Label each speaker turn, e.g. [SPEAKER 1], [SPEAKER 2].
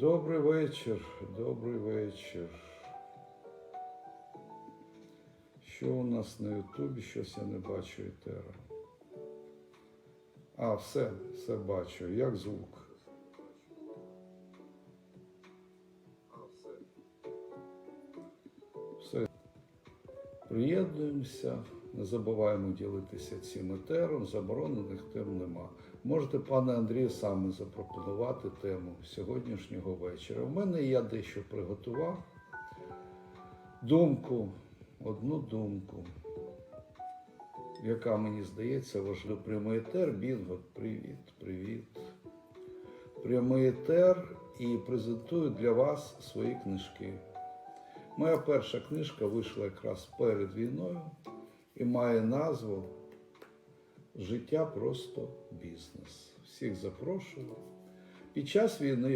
[SPEAKER 1] Добрий вечір, добрий вечір. Що у нас на Ютубі? Щось я не бачу етера. А, все, все бачу. Як звук? Все. Приєднуємося, не забуваємо ділитися цим етером, заборонених тем нема. Можете, пане Андрію, саме запропонувати тему сьогоднішнього вечора. У мене я дещо приготував. Думку, одну думку, яка мені здається важлива. Прямий етер, Бінго, привіт, привіт. Прямий етер і презентую для вас свої книжки. Моя перша книжка вийшла якраз перед війною і має назву Життя просто бізнес. Всіх запрошував. Під час війни